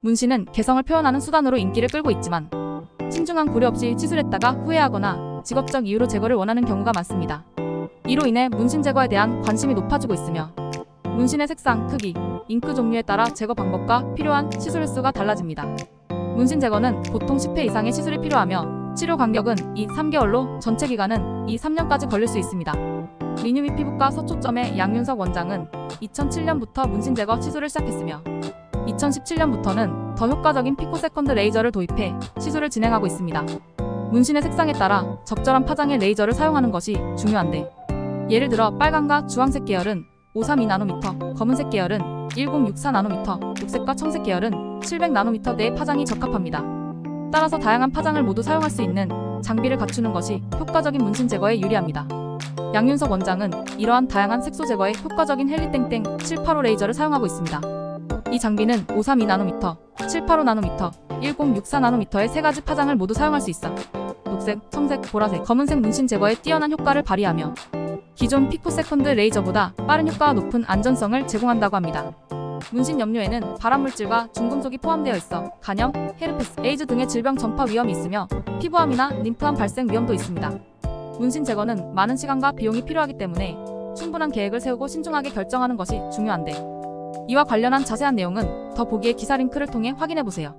문신은 개성을 표현하는 수단으로 인기를 끌고 있지만 신중한 고려 없이 시술했다가 후회하거나 직업적 이유로 제거를 원하는 경우가 많습니다. 이로 인해 문신 제거에 대한 관심이 높아지고 있으며 문신의 색상, 크기, 잉크 종류에 따라 제거 방법과 필요한 시술 횟수가 달라집니다. 문신 제거는 보통 10회 이상의 시술이 필요하며 치료 간격은 2, 3개월로 전체 기간은 2, 3년까지 걸릴 수 있습니다. 리뉴미 피부과 서초점의 양윤석 원장은 2007년부터 문신 제거 시술을 시작했으며 2017년부터는 더 효과적인 피코세컨드 레이저를 도입해 시술을 진행하고 있습니다. 문신의 색상에 따라 적절한 파장의 레이저를 사용하는 것이 중요한데 예를 들어 빨강과 주황색 계열은 532나노미터, 검은색 계열은 1064나노미터, 녹색과 청색 계열은 700나노미터 내의 파장이 적합합니다. 따라서 다양한 파장을 모두 사용할 수 있는 장비를 갖추는 것이 효과적인 문신 제거에 유리합니다. 양윤석 원장은 이러한 다양한 색소 제거에 효과적인 헬리땡땡 785 레이저를 사용하고 있습니다. 이 장비는 532나노미터, 785나노미터, 1064나노미터의 세 가지 파장을 모두 사용할 수 있어 녹색, 청색, 보라색, 검은색 문신 제거에 뛰어난 효과를 발휘하며 기존 피코세컨드 레이저보다 빠른 효과가 높은 안전성을 제공한다고 합니다. 문신 염료에는 발암물질과 중금속이 포함되어 있어 간염, 헤르페스, 에이즈 등의 질병 전파 위험이 있으며 피부암이나 림프암 발생 위험도 있습니다. 문신 제거는 많은 시간과 비용이 필요하기 때문에 충분한 계획을 세우고 신중하게 결정하는 것이 중요한데 이와 관련한 자세한 내용은 더 보기의 기사 링크를 통해 확인해 보세요.